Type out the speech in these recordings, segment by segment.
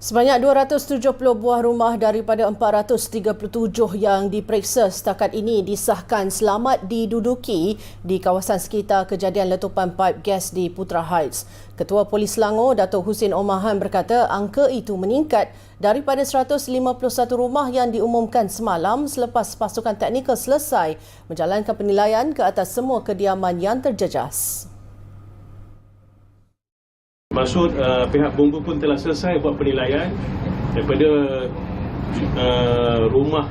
Sebanyak 270 buah rumah daripada 437 yang diperiksa setakat ini disahkan selamat diduduki di kawasan sekitar kejadian letupan pipe gas di Putra Heights. Ketua Polis Selangor, Datuk Husin Omahan berkata angka itu meningkat daripada 151 rumah yang diumumkan semalam selepas pasukan teknikal selesai menjalankan penilaian ke atas semua kediaman yang terjejas. Maksud uh, pihak Bumbu pun telah selesai buat penilaian daripada uh, rumah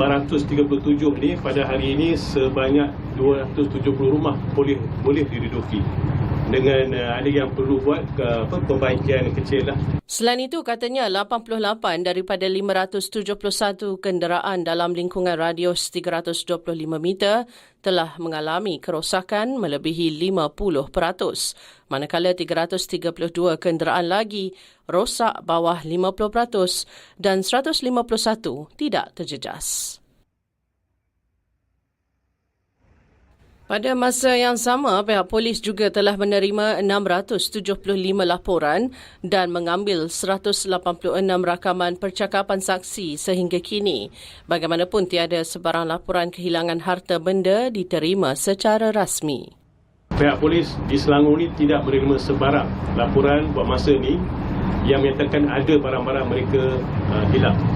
437 ni pada hari ini sebanyak 270 rumah boleh boleh diduduki dengan uh, ada yang perlu buat uh, apa perbaikan kecil lah. Selain itu, katanya 88 daripada 571 kenderaan dalam lingkungan radius 325 meter telah mengalami kerosakan melebihi 50%, manakala 332 kenderaan lagi rosak bawah 50% dan 151 tidak terjejas. Pada masa yang sama, pihak polis juga telah menerima 675 laporan dan mengambil 186 rakaman percakapan saksi sehingga kini. Bagaimanapun tiada sebarang laporan kehilangan harta benda diterima secara rasmi. Pihak polis di Selangor ni tidak menerima sebarang laporan buat masa ni yang menyatakan ada barang-barang mereka uh, hilang.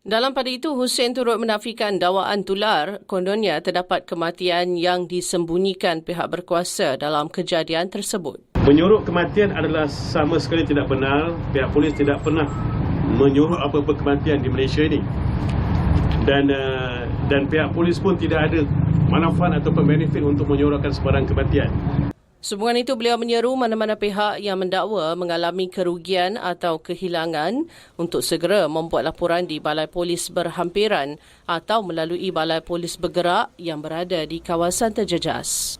Dalam pada itu, Hussein turut menafikan dakwaan tular kononnya terdapat kematian yang disembunyikan pihak berkuasa dalam kejadian tersebut. Menyuruh kematian adalah sama sekali tidak benar. Pihak polis tidak pernah menyuruh apa-apa kematian di Malaysia ini. Dan uh, dan pihak polis pun tidak ada manfaat atau benefit untuk menyuruhkan sebarang kematian. Sehubungan itu, beliau menyeru mana-mana pihak yang mendakwa mengalami kerugian atau kehilangan untuk segera membuat laporan di Balai Polis berhampiran atau melalui Balai Polis bergerak yang berada di kawasan terjejas.